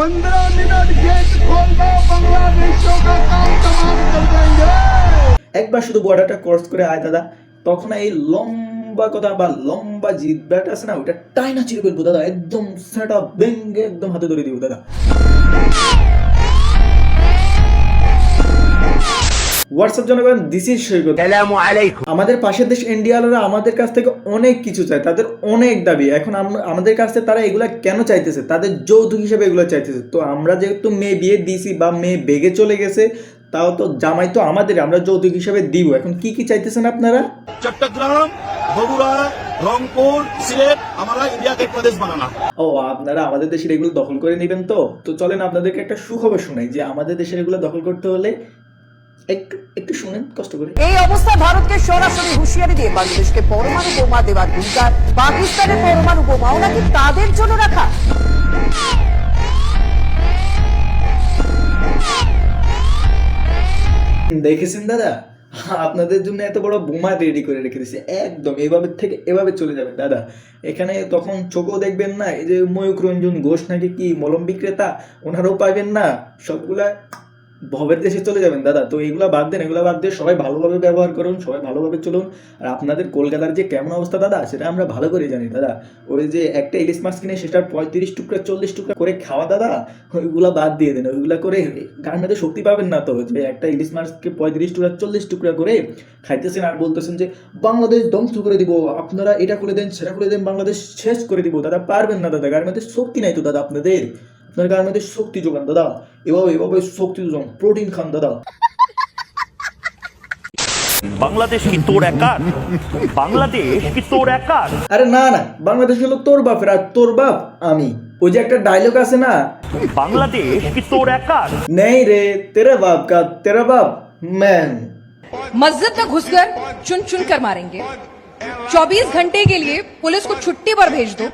पंद्रह minute gate खोल दो बांग्लादेशियों का काम तमाम कर देंगे একবার শুধু বর্ডারটা ক্রস করে আয় দাদা তখন এই লম্বা কথা বা লম্বা জিব্রাটা আছে না ওটা টাইনা চিরে ফেলবো দাদা একদম সেটা ভেঙ্গে একদম হাতে ধরে দিব দাদা হোয়াটসঅ্যাপ জনগণ দিস ইজ সৈকত। আমাদের পাশের দেশ ইন্ডিয়ালরা আমাদের কাছ থেকে অনেক কিছু চায় তাদের অনেক দাবি। এখন আমাদের কাছ থেকে তারা এগুলো কেন চাইতেছে? তাদের যৌতুক হিসেবে এগুলো চাইতেছে। তো আমরা যেহেতু মেয়ে বিয়ে দিছি বা মেয়ে বেগে চলে গেছে তাও তো জামাই তো আমাদের আমরা যৌতুক হিসেবে দিব। এখন কি কি চাইতেছেন আপনারা? চট্টগ্রাম বগুড়া রংপুর সিলেট আমরা ইন্ডিয়াকে প্রদেশ বানানো ও আপনারা আমাদের দেশের এগুলো দখল করে নেবেন তো? তো চলেন আপনাদেরকে একটা সুখবর শোনাই যে আমাদের দেশের এগুলো দখল করতে হলে একটু একটু শুনেন কষ্ট করে। এই অবস্থায় ভারতকে সরাসরি হুঁশিয়ারি দিয়ে বাংলাদেশকে পরমাণু বোমা দেওয়ার হুঙ্কার পাকিস্তানের পরমাণু বোমাও নাকি তাদের জন্য রাখা? দেখেছেন দাদা? আপনাদের জন্য এত বড় বোমা রেডি করে রেখে দিছে একদম এভাবে থেকে এভাবে চলে যাবে দাদা। এখানে তখন চোখও দেখবেন না এই যে ময়ূক রঞ্জন ঘোষ নাকি কি মলম বিক্রেতা? ওনারাও পাবেন না। সবগুলা ভবের দেশে চলে যাবেন, দাদা। তো এগুলা বাদ দেন, এগুলা বাদ দিয়ে সবাই ভালোভাবে ব্যবহার করুন, সবাই ভালোভাবে চলুন। আর আপনাদের কলকাতার যে কেমন অবস্থা, দাদা, সেটা আমরা ভালো করে জানি, দাদা। ওই যে একটা ইলিশ মাছ কিনে সেটার পঁয়ত্রিশ টুকরা, চল্লিশ টুকরা করে খাওয়া, দাদা, ওইগুলা বাদ দিয়ে দেন। ওইগুলা করে গান মধ্যে শক্তি পাবেন না তো। যে একটা ইলিশ মাছকে পঁয়ত্রিশ টুকরা, চল্লিশ টুকরা করে খাইতেছেন আর বলতেছেন যে, বাংলাদেশ ধ্বংস করে দিব, আপনারা এটা করে দেন, সেটা করে দেন, বাংলাদেশ শেষ করে দিব। দাদা, পারবেন না, দাদা। গার মধ্যে শক্তি নাই তো, দাদা, আপনাদের। আপনার গার মধ্যে শক্তি যোগান দাদা এভাবে এভাবে শক্তি যোগান প্রোটিন খান দাদা বাংলাদেশ কি তোর একার বাংলাদেশ কি তোর একার আরে না না বাংলাদেশ হলো তোর বাপের আর তোর বাপ আমি ওই যে একটা ডায়লগ আছে না বাংলাদেশ কি তোর একার নেই রে তেরা বাপ কা তেরা বাপ ম্যান मस्जिद में घुसकर चुन चुन कर मारेंगे 24 घंटे के लिए पुलिस को छुट्टी पर भेज दो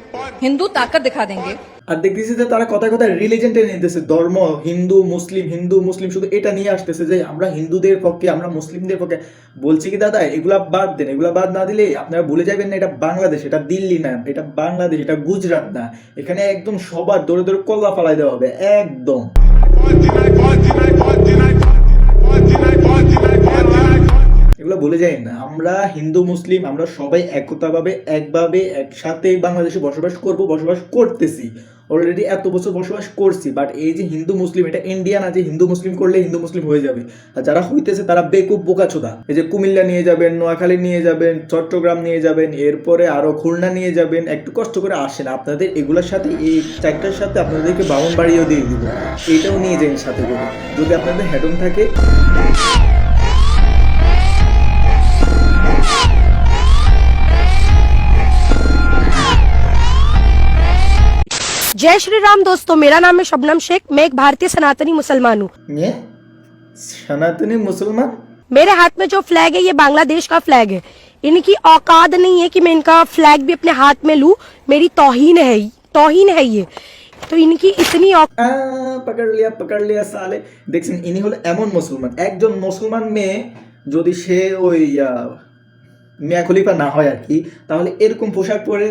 हिंदू ताकत दिखा देंगे আর দেখতেছি যে তারা কথায় কথা রিলিজন টেনে নিতেছে, ধর্ম, হিন্দু, মুসলিম হিন্দু, মুসলিম, শুধু এটা নিয়ে আসতেছে যে আমরা হিন্দুদের পক্ষে, আমরা মুসলিমদের পক্ষে, বলছি কি দাদা, এগুলা বাদ দেন, এগুলা বাদ না দিলে আপনারা ভুলে যাবেন না, এটা বাংলাদেশ, এটা দিল্লি না, এটা বাংলাদেশ, এটা গুজরাট না। এখানে একদম সবার দৌড়ে দৌড়ে কল্লা ফালাই দেওয়া হবে, একদম। ভুলে যাই না, আমরা হিন্দু, মুসলিম, আমরা সবাই একতাভাবে, একভাবে, একসাথে বাংলাদেশে বসবাস করব, বসবাস করতেছি। অলরেডি এত বছর বসবাস করছি বাট এই যে হিন্দু, মুসলিম, এটা ইন্ডিয়া না যে হিন্দু, মুসলিম করলে হিন্দু, মুসলিম হয়ে যাবে। আর যারা হইতেছে, তারা বেকুব বোকাচোদা এই যে কুমিল্লা নিয়ে যাবেন, নোয়াখালী নিয়ে যাবেন, চট্টগ্রাম নিয়ে যাবেন, এরপরে আরও খুলনা নিয়ে যাবেন, একটু কষ্ট করে আসেন। আপনাদের এগুলোর সাথে, এই চারটার সাথে আপনাদেরকে বাউন বাড়িয়েও দিয়ে দিব। এইটাও নিয়ে যান সাথে করে। যদি আপনাদের হেডন থাকে जय श्री राम दोस्तों मेरा नाम है शबनम शेख मैं एक भारतीय सनातनी मुसलमान हूँ নিয়ে সনাতনী মুসলমান मेरे हाथ में जो फ्लैग है ये बांग्लादेश का फ्लैग है इनकी औकात नहीं है कि मैं इनका फ्लैग भी अपने हाथ में लूं मेरी तौहीन है तौहीन है ये तो इनकी इतनी औकात আহ, পাকড় লিয়া পাকড় লিয়া সালে দেখছেন ইনি হলো এমন মুসলমান একজন মুসলমান মেয়ে যদি সে ওই আহ, মিয়া খলিফা না হয় আর কি তাহলে এরকম পোশাক পরে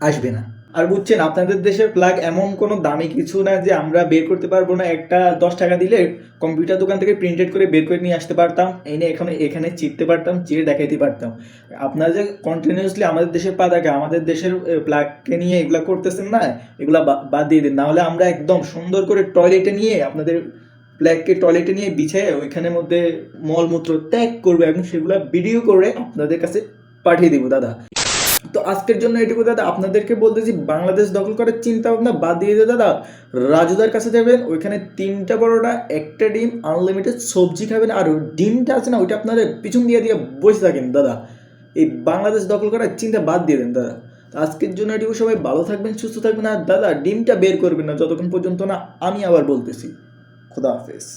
আসবে না আর বুঝছেন, আপনাদের দেশের প্লাগ এমন কোনো দামি কিছু না যে আমরা বের করতে পারব না। একটা দশ টাকা দিলে কম্পিউটার দোকান থেকে প্রিন্টেড করে বের করে নিয়ে আসতে পারতাম, এনে এখানে এখানে চিপতে পারতাম, চিড়ে দেখাইতে পারতাম। আপনারা যে কন্টিনিউসলি আমাদের দেশের পাতাকে আমাদের দেশের প্লাগকে নিয়ে এগুলা করতেছেন না, এগুলা বাদ দিয়ে দিন। নাহলে আমরা একদম সুন্দর করে টয়লেটে নিয়ে আপনাদের প্ল্যাগকে টয়লেটে নিয়ে বিছিয়ে ওইখানের মধ্যে মলমূত্র ত্যাগ করব এবং সেগুলা ভিডিও করে আপনাদের কাছে পাঠিয়ে দিব, দাদা। তো আজকের জন্য এটুকু দাদা, আপনাদেরকে বলতেছি, বাংলাদেশ দখল করার চিন্তা ভাবনা বাদ দিয়ে দিয়ে দাদা। রাজুদার কাছে যাবেন, ওইখানে তিনটা বড়টা একটা ডিম আনলিমিটেড সবজি খাবেন, আর ডিমটা আছে না, ওইটা আপনাদের পিছন দিয়ে দিয়ে বসে থাকেন দাদা। এই বাংলাদেশ দখল করার চিন্তা বাদ দিয়ে দেন দাদা। আজকের জন্য এটুকু সবাই ভালো থাকবেন, সুস্থ থাকবেন, আর দাদা, ডিমটা বের করবেন না, যতক্ষণ পর্যন্ত না, আমি আবার বলতেছি। খোদা হাফেজ।